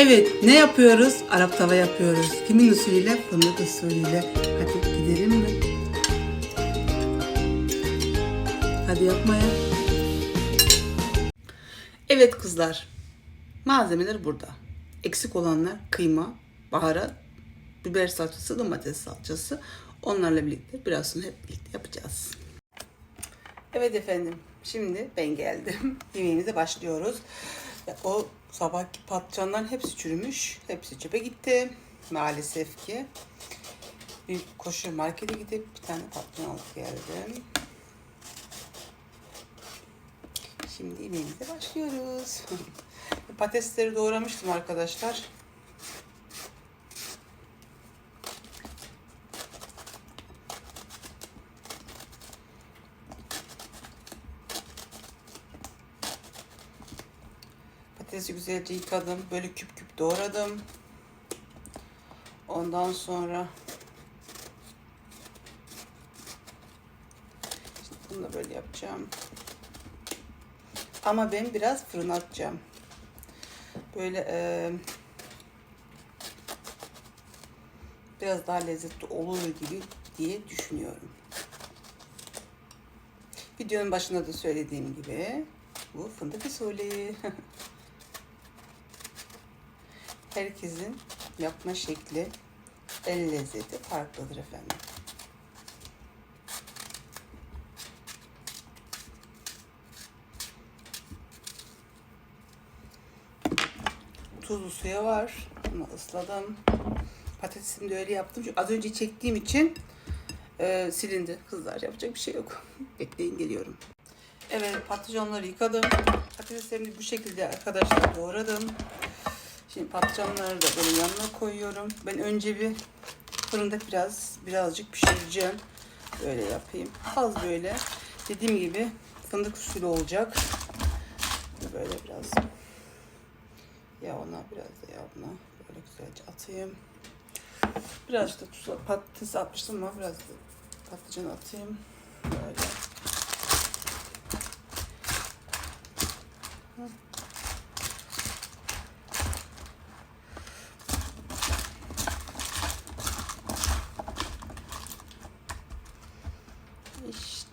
Evet, ne yapıyoruz? Arap tava yapıyoruz. Kimin usulüyle? Fındık usulüyle. Hadi gidelim mi? Hadi yapmaya. Evet kızlar. Malzemeler burada. Eksik olanlar kıyma, baharat, biber salçası, domates salçası. Onlarla birlikte biraz sonra hep birlikte yapacağız. Evet efendim. Şimdi ben geldim. Yemeğimize başlıyoruz. Ya, O sabahki patlıcanların hepsi çürümüş. Hepsi çöpe gitti. Maalesef ki. Bir koşu markete gidip bir tane patlıcan alıp geldim. Şimdi yemeğimize başlıyoruz. Patatesleri doğramıştım arkadaşlar. Patatesi güzelce yıkadım. Böyle küp küp doğradım. Ondan sonra işte bunu da böyle yapacağım. Ama ben biraz fırına atacağım. Böyle e, biraz daha lezzetli olur gibi diye düşünüyorum. Videonun başında da söylediğim gibi bu fındık usulü. Herkesin yapma şekli, el lezzeti farklıdır efendim. Tuzlu suya var. Bunu ısladım. Patatesimi de öyle yaptım. Çünkü az önce çektiğim için e, silindi. Kızlar yapacak bir şey yok. Bekleyin geliyorum. Evet patlıcanları yıkadım. Patateslerimi bu şekilde arkadaşlar doğradım. Şimdi patlıcanları da böyle yanına koyuyorum. Ben önce bir fırında biraz birazcık pişireceğim. Böyle yapayım. Az böyle. Dediğim gibi fındık usulü olacak. Böyle biraz yağına biraz da yağına böyle güzelce atayım. Biraz da tuz patates atmıştım ama biraz da patlıcan atayım. Böyle.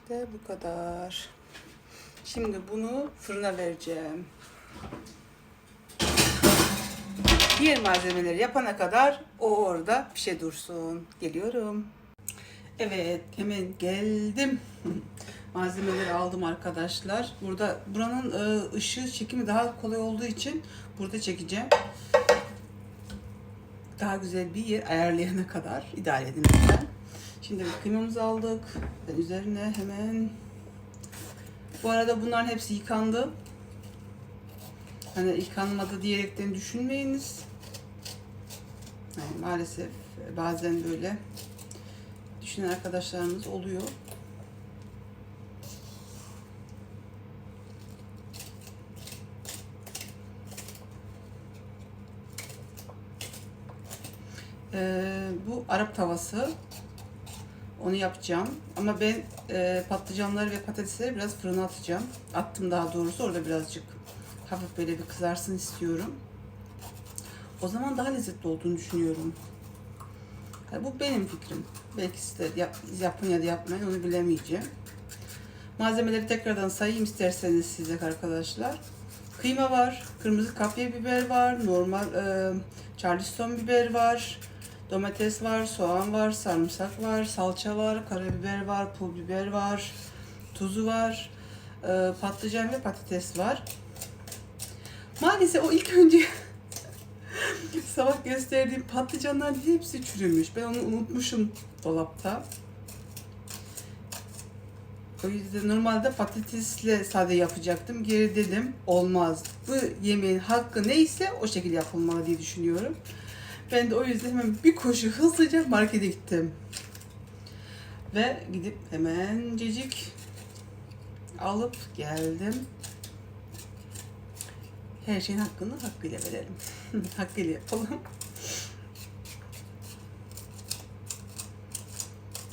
İşte bu kadar. Şimdi bunu fırına vereceğim. Diğer malzemeleri yapana kadar o orada pişe dursun. Geliyorum. Evet, hemen geldim. Malzemeleri aldım arkadaşlar. Burada buranın e, ışığı çekimi daha kolay olduğu için burada çekeceğim. Daha güzel bir yer ayarlayana kadar idare edin lütfen. Şimdi kıymamızı aldık. Ben üzerine hemen bu arada bunların hepsi yıkandı. Hani yıkanmadı diyerekten düşünmeyiniz. Yani maalesef bazen böyle düşünen arkadaşlarımız oluyor. Ee, bu Arap tavası. Onu yapacağım. Ama ben e, patlıcanları ve patatesleri biraz fırına atacağım. Attım daha doğrusu. Orada birazcık hafif böyle bir kızarsın istiyorum. O zaman daha lezzetli olduğunu düşünüyorum. Yani bu benim fikrim. Belki siz de yap, yapın ya da yapmayın onu bilemeyeceğim. Malzemeleri tekrardan sayayım isterseniz size arkadaşlar. Kıyma var, kırmızı kapya biber var, normal e, charleston biber var, domates var, soğan var, sarımsak var, salça var, karabiber var, pul biber var, tuzu var, e, patlıcan ve patates var. Maalesef o ilk önce sabah gösterdiğim patlıcanların hepsi çürümüş. Ben onu unutmuşum dolapta. O yüzden normalde patatesle sade yapacaktım. Geri dedim olmaz. Bu yemeğin hakkı neyse o şekilde yapılmalı diye düşünüyorum. Ben de o yüzden hemen bir koşu hızlıca markete gittim. Ve gidip hemen cecik alıp geldim. Her şeyin hakkını hakkıyla verelim. hakkıyla yapalım.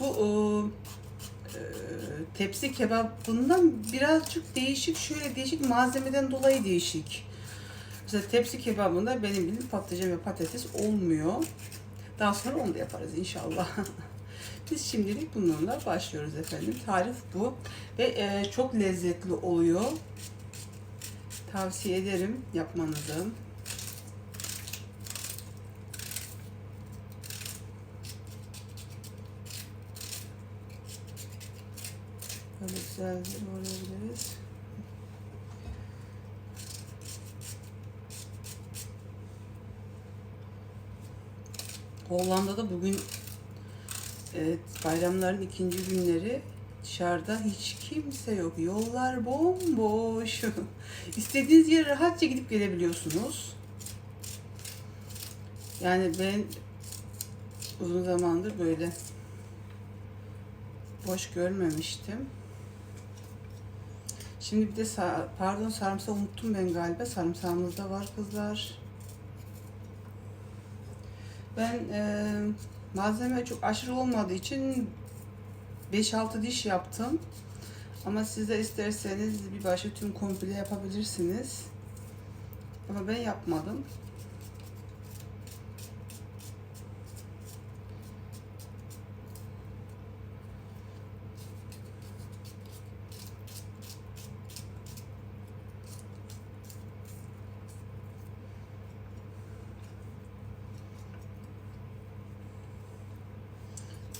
Bu o, e, tepsi kebabından birazcık değişik, şöyle değişik malzemeden dolayı değişik. Mesela tepsi kebabında benim bildiğim patlıcan ve patates olmuyor. Daha sonra onu da yaparız inşallah. Biz şimdilik bununla başlıyoruz efendim. Tarif bu. Ve e, çok lezzetli oluyor. Tavsiye ederim yapmanızı. Böyle güzelce doğrayabiliriz. Hollanda'da bugün evet, bayramların ikinci günleri dışarıda hiç kimse yok. Yollar bomboş. İstediğiniz yere rahatça gidip gelebiliyorsunuz. Yani ben uzun zamandır böyle boş görmemiştim. Şimdi bir de pardon sarımsağı unuttum ben galiba. Sarımsağımız da var kızlar. Ben e, malzeme çok aşırı olmadığı için 5-6 diş yaptım. Ama siz de isterseniz bir başka tüm komple yapabilirsiniz. Ama ben yapmadım.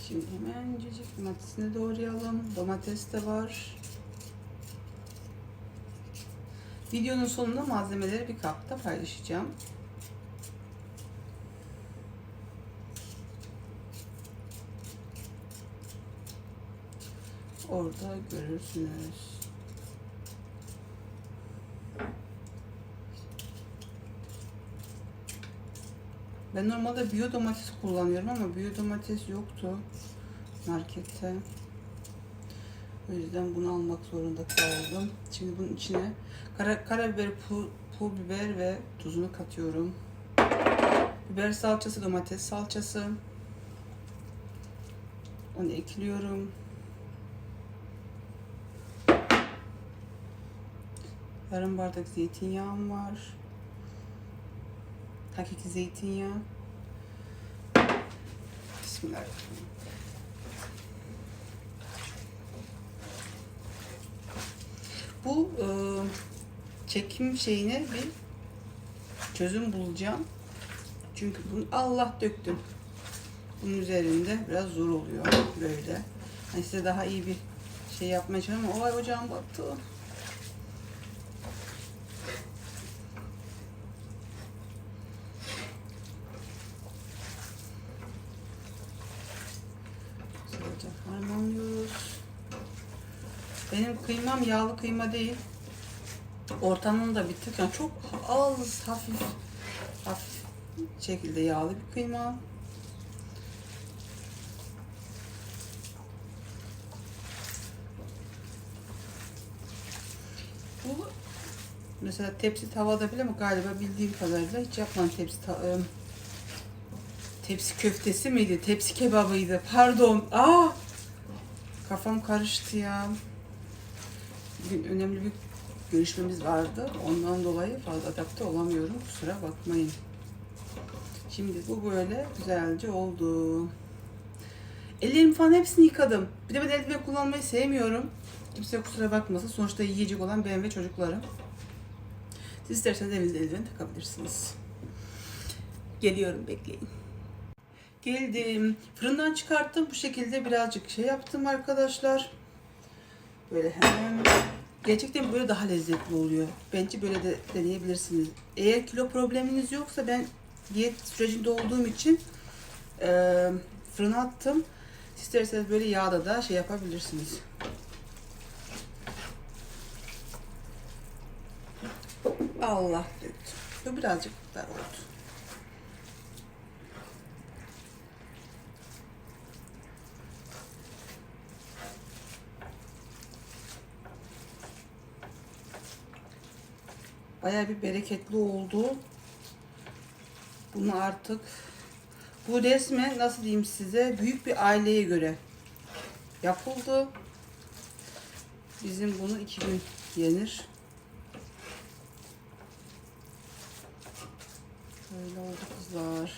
Şimdi hemen cicik domatesini doğrayalım. Domates de var. Videonun sonunda malzemeleri bir kapta paylaşacağım. Orada görürsünüz. Ben normalde biyo domates kullanıyorum ama biyo domates yoktu markette. O yüzden bunu almak zorunda kaldım. Şimdi bunun içine kara, karabiber, pul, pul biber ve tuzunu katıyorum. Biber salçası, domates salçası. Onu ekliyorum. Yarım bardak zeytinyağım var. Hakiki zeytinyağı. Bismillahirrahmanirrahim. Bu e, çekim şeyine bir çözüm bulacağım. Çünkü bunu Allah döktüm. Bunun üzerinde biraz zor oluyor böyle. Hani size daha iyi bir şey yapmaya çalışıyorum olay ocağım battı. Güzelce harmanlıyoruz. Benim kıymam yağlı kıyma değil. Ortamın da tık yani çok az hafif hafif şekilde yağlı bir kıyma. Bu mesela tepsi tavada bile ama galiba bildiğim kadarıyla hiç yapmam tepsi ım, tepsi köftesi miydi? Tepsi kebabıydı. Pardon. Aa! Kafam karıştı ya. Bugün önemli bir görüşmemiz vardı. Ondan dolayı fazla adapte olamıyorum. Kusura bakmayın. Şimdi bu böyle güzelce oldu. Ellerimi falan hepsini yıkadım. Bir de ben eldiven kullanmayı sevmiyorum. Kimse kusura bakmasın. Sonuçta yiyecek olan ben ve çocuklarım. Siz isterseniz evinizde eldiven takabilirsiniz. Geliyorum bekleyin. Geldim. Fırından çıkarttım. Bu şekilde birazcık şey yaptım arkadaşlar. Böyle hemen gerçekten böyle daha lezzetli oluyor. Bence böyle de deneyebilirsiniz. Eğer kilo probleminiz yoksa ben diyet sürecinde olduğum için eee fırına attım. İsterseniz böyle yağda da şey yapabilirsiniz. Allah döktüm. Bu birazcık dar oldu. Bayağı bir bereketli oldu. Bunu artık bu resmen nasıl diyeyim size büyük bir aileye göre yapıldı. Bizim bunu iki gün yenir. Böyle oldu kızlar.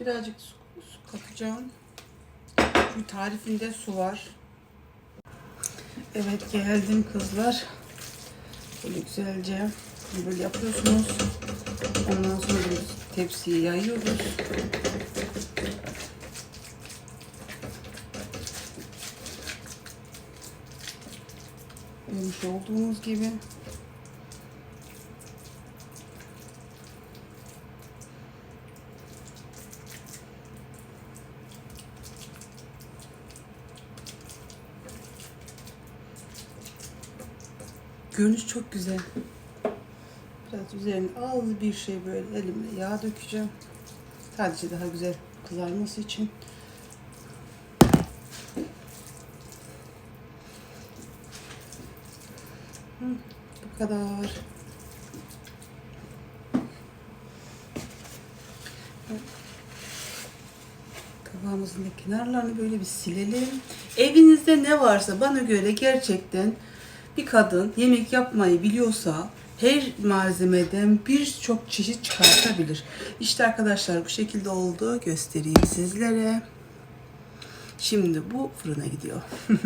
Birazcık su, su katacağım. Çünkü tarifinde su var. Evet geldim kızlar. Böyle güzelce böyle yapıyorsunuz. Ondan sonra böyle tepsiye yayıyoruz. Görmüş olduğunuz gibi. Görünüş çok güzel. Biraz üzerine az bir şey böyle elimle yağ dökeceğim. Sadece daha güzel kızarması için. Bu kadar. Tabağımızın kenarlarını böyle bir silelim. Evinizde ne varsa bana göre gerçekten bir kadın yemek yapmayı biliyorsa her malzemeden birçok çeşit çıkartabilir. İşte arkadaşlar bu şekilde oldu. Göstereyim sizlere. Şimdi bu fırına gidiyor.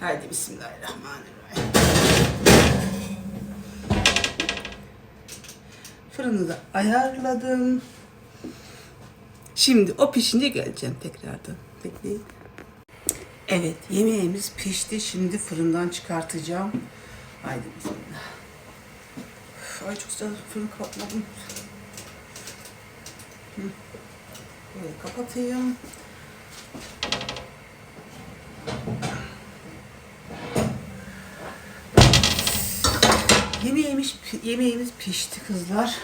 Haydi bismillahirrahmanirrahim. Fırını da ayarladım. Şimdi o pişince geleceğim tekrardan. Bekleyin. Evet yemeğimiz pişti. Şimdi fırından çıkartacağım. Haydi bismillah. Ay çok sıcak fırını kapatmadım. Hı. Böyle kapatayım. Yemeğimiz, yemeğimiz pişti kızlar.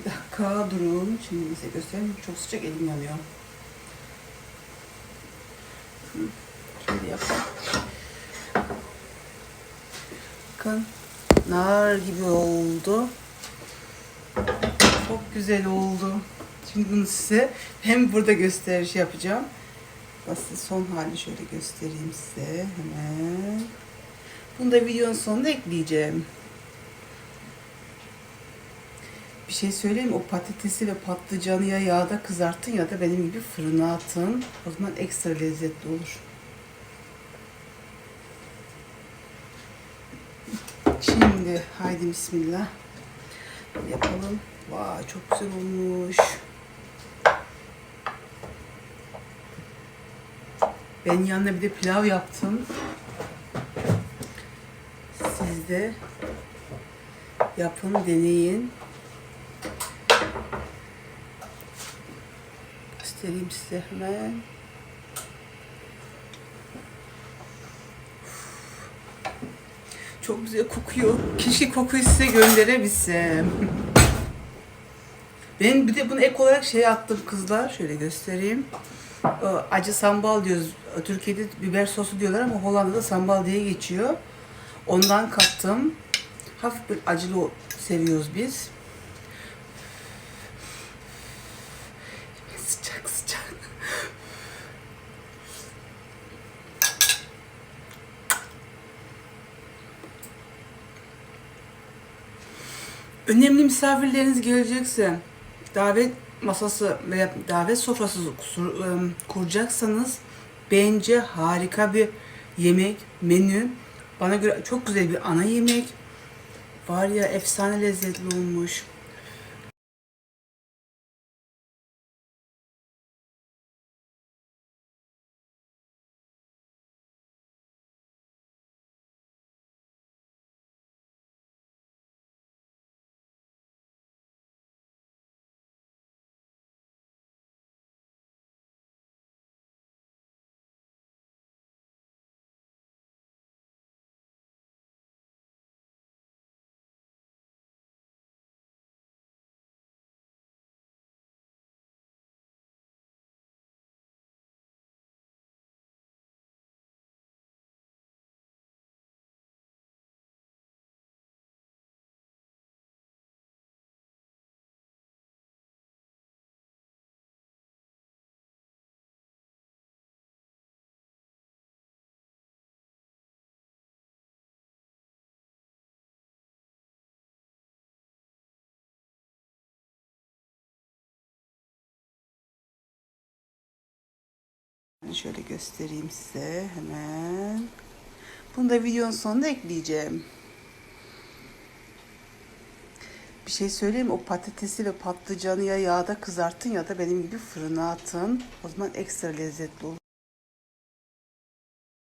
Bir dakika durun. Şimdi size göstereyim. Çok sıcak elim yanıyor. Şöyle. Bakın. Nar gibi oldu. Çok güzel oldu. Şimdi bunu size hem burada gösteriş yapacağım. Aslında son hali şöyle göstereyim size hemen. Bunu da videonun sonunda ekleyeceğim. Bir şey söyleyeyim? O patatesi ve patlıcanı ya yağda kızartın ya da benim gibi fırına atın. O zaman ekstra lezzetli olur. Şimdi haydi bismillah. Yapalım. Vay çok güzel olmuş. Ben yanına bir de pilav yaptım. Siz de yapın, deneyin. Göstereyim size hemen. Çok güzel kokuyor. Keşke kokuyu size gönderebilsem. Ben bir de bunu ek olarak şey attım kızlar. Şöyle göstereyim. O Acı sambal diyoruz. Türkiye'de biber sosu diyorlar ama Hollanda'da sambal diye geçiyor. Ondan kattım. Hafif bir acılı seviyoruz biz. Sıcak sıcak. Önemli misafirleriniz gelecekse davet masası veya davet sofrası ım, kuracaksanız bence harika bir yemek, menü. Bana göre çok güzel bir ana yemek. Var ya efsane lezzetli olmuş. Şimdi şöyle göstereyim size hemen. Bunu da videonun sonunda ekleyeceğim. Bir şey söyleyeyim? O patatesi ve patlıcanı ya yağda kızartın ya da benim gibi fırına atın. O zaman ekstra lezzetli olur.